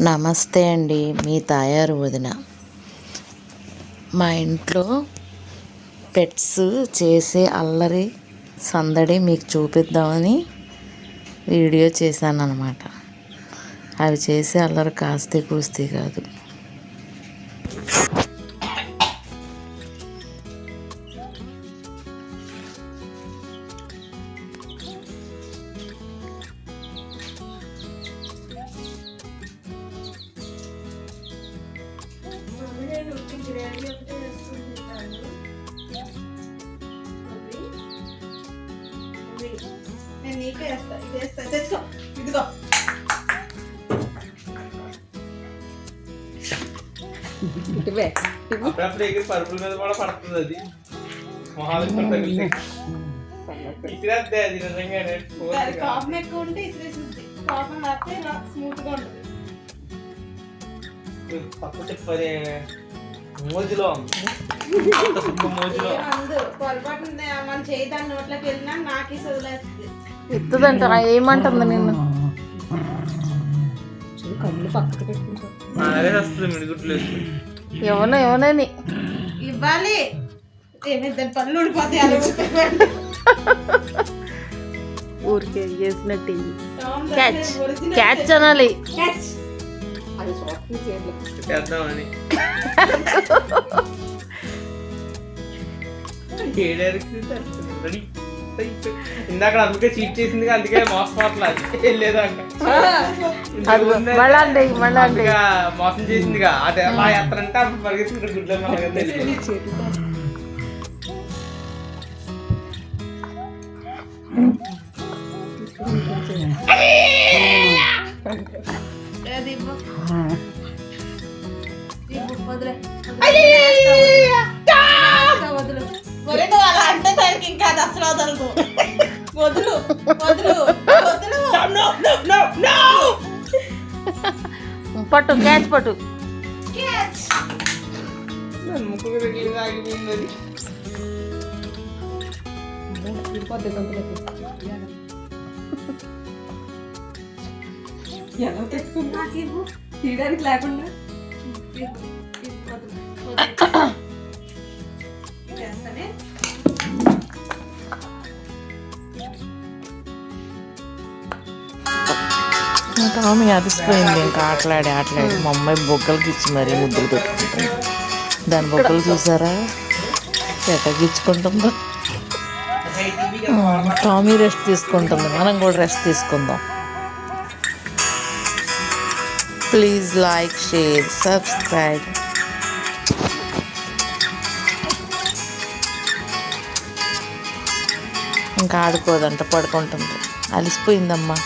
నమస్తే అండి మీ తాయారు వదిన. మా ఇంట్లో పెట్స్ చేసే అల్లరి సందడి మీకు చూపిద్దామని వీడియో చేశాను అనమాట అవి చేసే అల్లరి కాస్తి కూస్తి కాదు. నేను నీకే వేస్తా ఇది వేస్తా తెచ్చుకో ఇదిగో అప్పుడప్పుడు ఎగిరి పరుపుల మీద కూడా పడుతుంది అది మొహాలు కూడా తగిలితే ఇసిరేద్దే అది నిజంగానే దాని కోపం ఎక్కువ ఉంటే ఇసిరేసింది కోపం లేకపోతే ఇలా స్మూత్ గా ఉంటుంది పక్క చెప్పరే మోజులో. నోట్లోకి వెళ్ళినా నాకు ఎత్తుదంట ఏమంటుంది నిన్ను? మిడిగుట్లు వేసుకుని ఎవనో ఎవనని ఇవ్వాలి. ఏమిద్దరు పళ్ళు ఊడిపోతాయి ఊరికే చేసినట్టు టామ్ క్యాచ్ దర్శన్ original క్యాచ్ అనాలి క్యాచ్ చేద్దామని. రెడీ ఇందాక అందుకే చీట్ చేసింది అందుకే మోసపోట్లా వెళ్ళేదాకా అది మోసం చేసిందిగా. అది ఎలా ఎత్తారంటే అప్పుడు పరిగెత్తుకుంటే గుడ్లో మనకు అలా అంటే దానికి ఇంకా అది అసలు వదలదు. వదులు వదులు వదులు. పట్టు క్యాచ్ పట్టు. క్యాచ్. నన్ను ముక్కుకు తగిలింది ఆగిపోయింది అది. ఎలా పెట్టుకున్నా తీయడానికి లేకుండా. ఆమె అదిసిపోయింది ఇంకా ఆటలాడి ఆటలాడి. మా అమ్మాయి బొగ్గలకి ఇచ్చి మరీ ముద్దులు పెట్టుకుంటుంది. దాని బొగ్గలు చూసారా? ఎటగిచ్చుకుంటుందో? టామీ రెస్ట్ తీసుకుంటుంది. మనం కూడా రెస్ట్ తీసుకుందాం. ప్లీజ్ లైక్ share, సబ్స్క్రైబ్ ఇంకా ఆడుకోదంట పడుకుంటుంది. అలిసిపోయిందమ్మా.